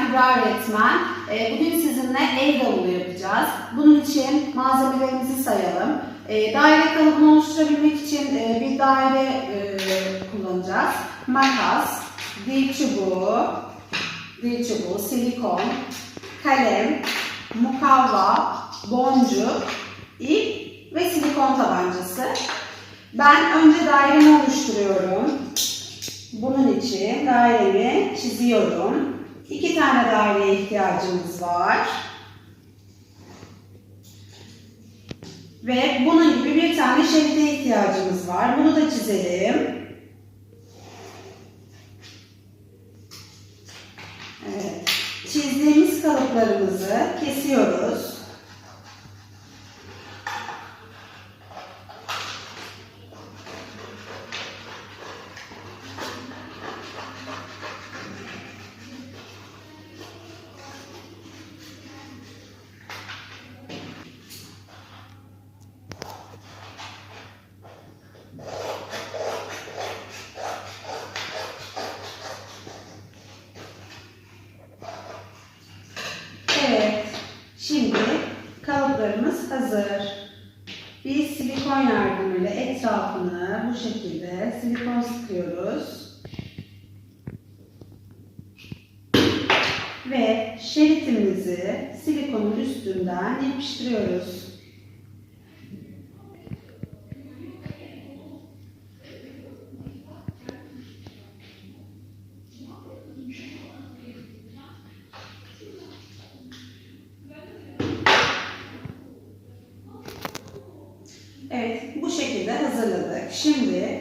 ben Kübra öğretmen. Ee, bugün sizinle el davulu yapacağız. Bunun için malzemelerimizi sayalım. Ee, daire kalıbını oluşturabilmek için e, bir daire e, kullanacağız. Makas, dil çubuğu, dil çubuğu, silikon, kalem, mukavva, boncuk, ip ve silikon tabancası. Ben önce dairemi oluşturuyorum. Bunun için dairemi çiziyorum. İki tane daireye ihtiyacımız var. Ve bunun gibi bir tane şeride ihtiyacımız var. Bunu da çizelim. Evet. Çizdiğimiz kalıplarımızı kesiyoruz. Kalıplarımız hazır. Biz silikon yardımıyla etrafını bu şekilde silikon sıkıyoruz. Ve şeritimizi silikonun üstünden yapıştırıyoruz. Evet, bu şekilde hazırladık. Şimdi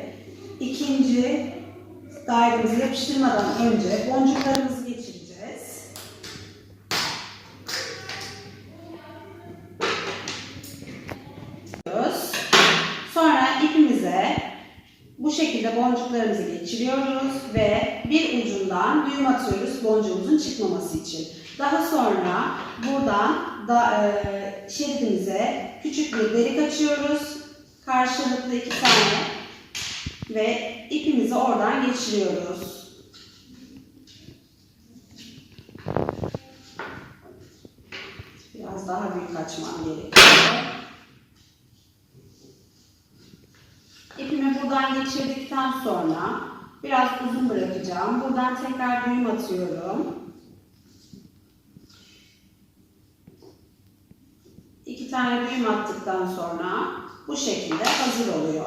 ikinci dairemizi yapıştırmadan önce boncuklarımızı geçireceğiz. Sonra ipimize bu şekilde boncuklarımızı geçiriyoruz ve bir ucundan düğüm atıyoruz boncuğumuzun çıkmaması için. Daha sonra buradan da, e, şeridimize küçük bir delik açıyoruz. Karşılıklı iki tane ve ipimizi oradan geçiriyoruz. Biraz daha büyük açmam gerekiyor. İpimi buradan geçirdikten sonra biraz uzun bırakacağım. Buradan tekrar düğüm atıyorum. İki tane düğüm attıktan sonra bu şekilde hazır oluyor.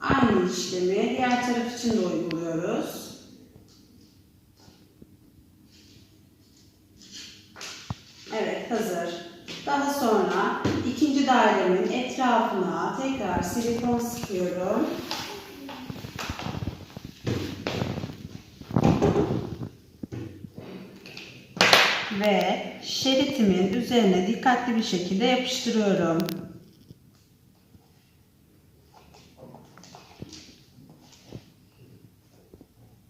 Aynı işlemi diğer taraf için de uyguluyoruz. Evet hazır. Daha sonra ikinci dairemin etrafına tekrar silikon sıkıyorum. Ve şeritimin üzerine dikkatli bir şekilde yapıştırıyorum.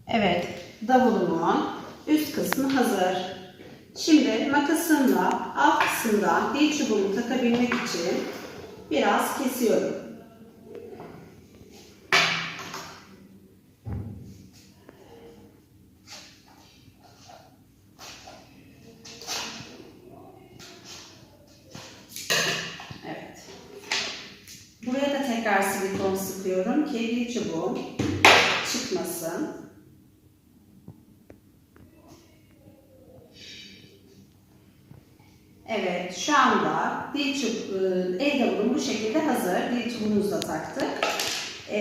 Evet, davulumun üst kısmı hazır. Şimdi makasımla alt kısımdan dil çubuğumu takabilmek için biraz kesiyorum. Evet. Buraya da tekrar silikon sıkıyorum ki dil çubuğum çıkmasın. Evet, şu anda dil çubuğu, el bu şekilde hazır. Dil çubuğumuzu da taktık. E,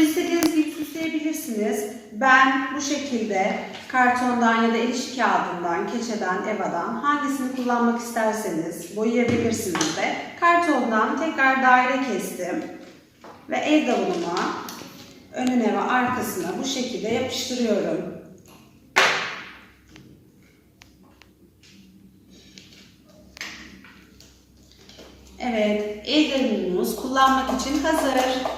istediğiniz gibi süsleyebilirsiniz. Ben bu şekilde kartondan ya da el işi kağıdından, keçeden, evadan hangisini kullanmak isterseniz boyayabilirsiniz de. Kartondan tekrar daire kestim. Ve el davuluma önüne ve arkasına bu şekilde yapıştırıyorum. Evet, el davulumuz kullanmak için hazır.